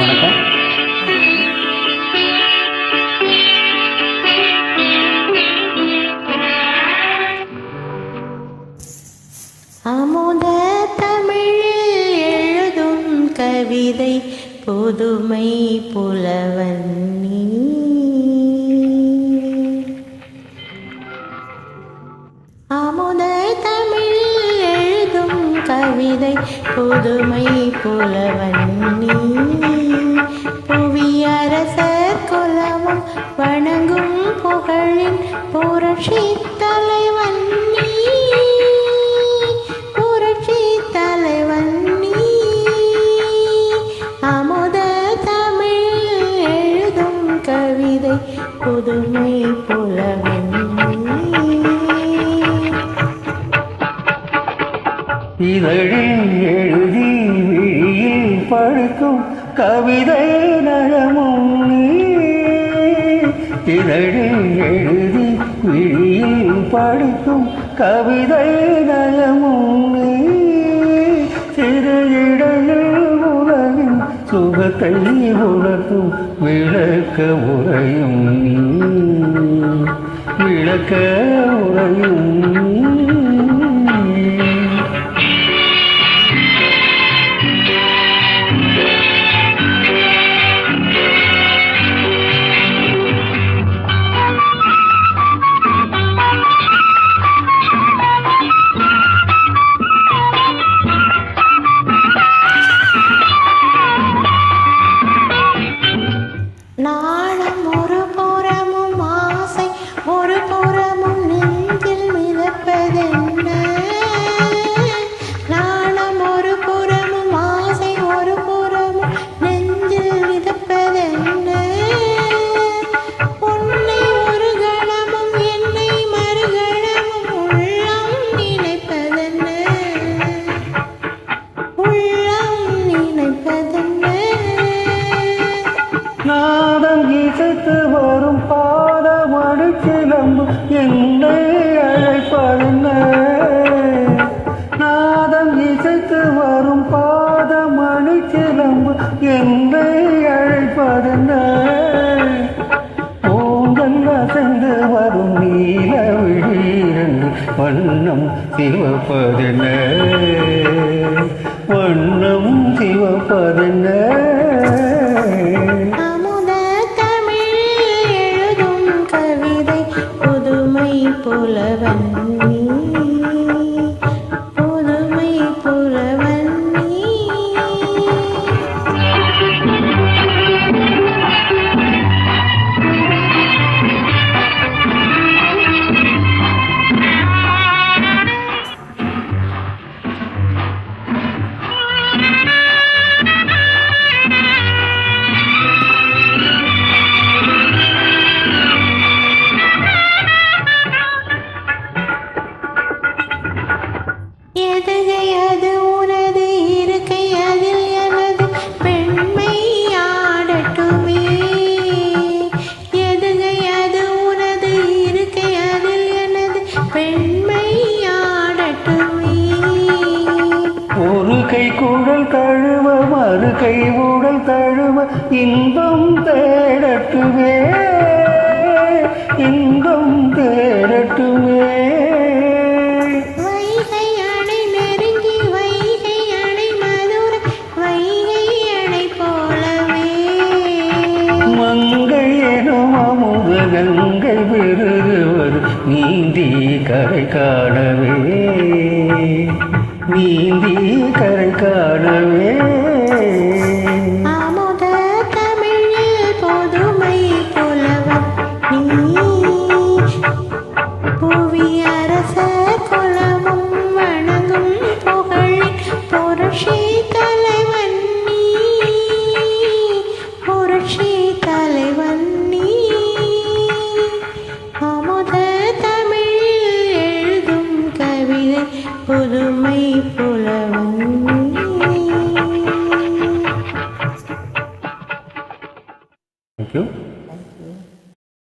வணக்கம். அமுத தமிழில் எழுதும் கவிதை புதுமை புலவன் நீ. எழுதும் கவிதை புதுமை புலவன் நீ. புவியரசர் குலமும் வணங்கும் புகழின் புரட்சி இதழில் எழுதி விழியில் படுக்கும் கவிதை நயமும் இதழில் எழுதி விழியில் படுக்கும் கவிதை நயமும் சிறு இடையில் உலகின் சுகத்தை உணர்த்தும் விளக்க உரையும் விளக்க உரையும் நீ ஒரு புறமும் ஆசை ஒரு புறமும் நெஞ்சில் மிதப்பதென்ன? நாணம் ஒரு புறமும் ஆசை ஒரு புறமும் நெஞ்சில் மிதப்பதென்ன? உன்னை ஒரு கணமும் என்னை மறுகணமும் உள்ளம் நினைப்பதென்ன? உள்ளம் நினைப்பதென்ன? நாதம் இசைத்து வரும் பாதமடு சிலம்பு என்னை அழைப்பதென்ன? நாதம் இசைத்து வரும் பாதமணி சிலம்பு என்னை அழைப்பதென்ன? ஓங்கல் அசைந்து வரும் நீல விழீரன் வண்ணம் சிவப்பதென்ன? வண்ணம் சிவப்பதென்ன? போலவன் ஒரு கை குடல் தழுவ மறு கை உடல் தழுவ இன்பம் தேடட்டுமே. இன்பம் தேடட்டுமே. மங்கை எனும் அமுத கங்கை நீந்தி கரை காணவே நீந்தி கரை காணவே.